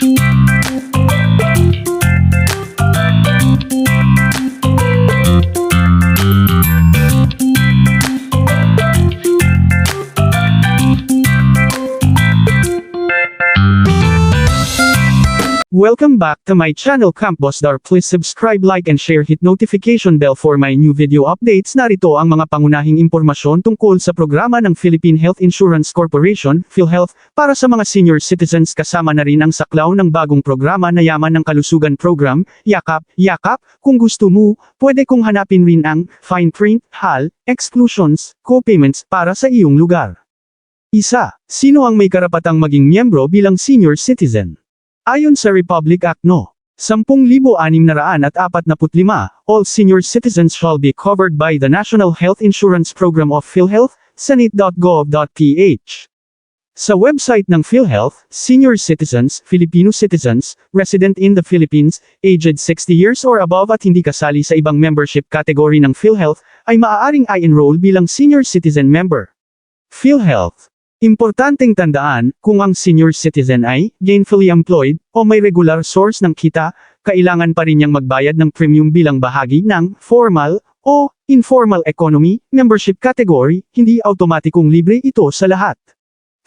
thank you Welcome back to my channel Camp Boss Dar. Please subscribe, like and share hit notification bell for my new video updates. Narito ang mga pangunahing impormasyon tungkol sa programa ng Philippine Health Insurance Corporation, PhilHealth, para sa mga senior citizens kasama na rin ang saklaw ng bagong programa na Yaman ng Kalusugan Program, YAKAP, YAKAP. Kung gusto mo, pwede kong hanapin rin ang fine print, HAL, exclusions, co-payments para sa iyong lugar. Isa, sino ang may karapatang maging miyembro bilang senior citizen? Ayon sa Republic Act No. 10,645, all senior citizens shall be covered by the National Health Insurance Program of PhilHealth, senate.gov.ph. Sa website ng PhilHealth, senior citizens, Filipino citizens, resident in the Philippines, aged 60 years or above at hindi kasali sa ibang membership category ng PhilHealth, ay maaaring i-enroll bilang senior citizen member. PhilHealth Importanteng tandaan, kung ang senior citizen ay gainfully employed o may regular source ng kita, kailangan pa rin niyang magbayad ng premium bilang bahagi ng formal o informal economy membership category, hindi automatikong libre ito sa lahat.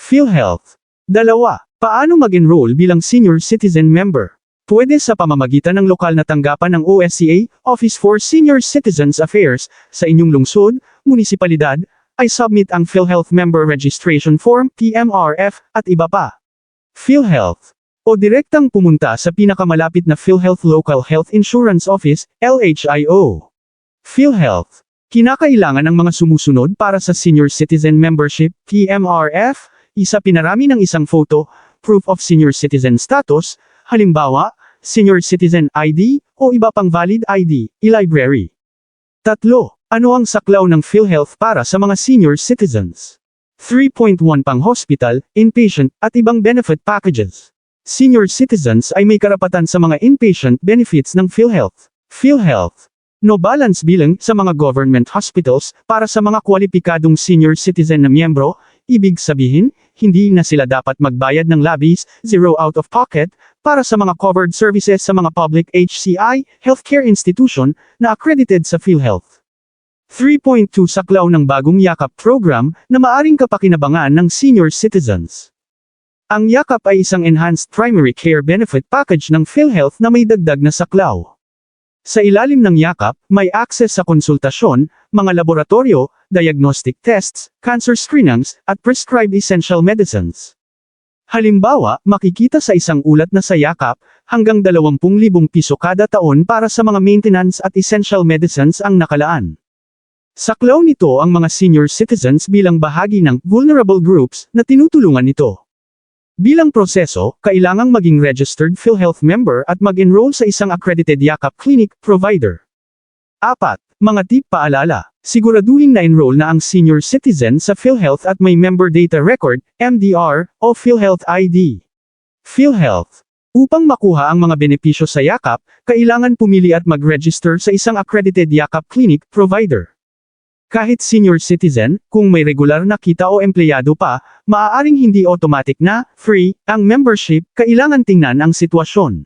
PhilHealth. Dalawa, paano mag-enroll bilang senior citizen member? Pwede sa pamamagitan ng lokal na tanggapan ng OSCA, Office for Senior Citizens Affairs, sa inyong lungsod, munisipalidad, ay submit ang PhilHealth Member Registration Form, PMRF, at iba pa. PhilHealth. O direktang pumunta sa pinakamalapit na PhilHealth Local Health Insurance Office, LHIO. PhilHealth. Kinakailangan ng mga sumusunod para sa Senior Citizen Membership, PMRF, isa pinarami ng isang photo, proof of senior citizen status, halimbawa, senior citizen ID, o iba pang valid ID, e-library. Tatlo. Ano ang saklaw ng PhilHealth para sa mga senior citizens? 3.1 pang hospital, inpatient, at ibang benefit packages. Senior citizens ay may karapatan sa mga inpatient benefits ng PhilHealth. PhilHealth. No balance bilang sa mga government hospitals para sa mga kwalipikadong senior citizen na miyembro, ibig sabihin, hindi na sila dapat magbayad ng labis, zero out of pocket, para sa mga covered services sa mga public HCI, healthcare institution, na accredited sa PhilHealth. 3.2 Saklaw ng bagong yakap program na maaring kapakinabangan ng senior citizens. Ang yakap ay isang enhanced primary care benefit package ng PhilHealth na may dagdag na saklaw. Sa ilalim ng yakap, may access sa konsultasyon, mga laboratorio, diagnostic tests, cancer screenings, at prescribed essential medicines. Halimbawa, makikita sa isang ulat na sa yakap, hanggang 20,000 piso kada taon para sa mga maintenance at essential medicines ang nakalaan. Saklaw nito ang mga senior citizens bilang bahagi ng vulnerable groups na tinutulungan nito. Bilang proseso, kailangang maging registered PhilHealth member at mag-enroll sa isang accredited yakap clinic provider. 4. Mga tip paalala. Siguraduhin na enroll na ang senior citizen sa PhilHealth at may member data record, MDR, o PhilHealth ID. PhilHealth. Upang makuha ang mga benepisyo sa yakap, kailangan pumili at mag-register sa isang accredited yakap clinic provider. Kahit senior citizen, kung may regular na kita o empleyado pa, maaaring hindi automatic na, free, ang membership, kailangan tingnan ang sitwasyon.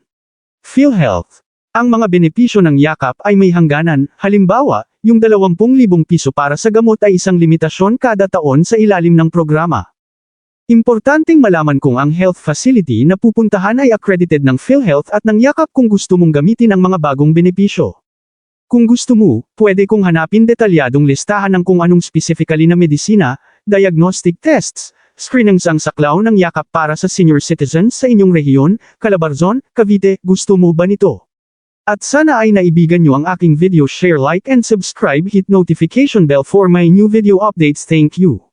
PhilHealth. Ang mga benepisyo ng yakap ay may hangganan, halimbawa, yung 20,000 piso para sa gamot ay isang limitasyon kada taon sa ilalim ng programa. Importanteng malaman kung ang health facility na pupuntahan ay accredited ng PhilHealth at ng yakap kung gusto mong gamitin ang mga bagong benepisyo. Kung gusto mo, pwede kong hanapin detalyadong listahan ng kung anong specifically na medisina, diagnostic tests, screenings ang saklaw ng yakap para sa senior citizens sa inyong rehiyon, Calabarzon, Cavite, gusto mo ba nito? At sana ay naibigan nyo ang aking video share like and subscribe hit notification bell for my new video updates thank you.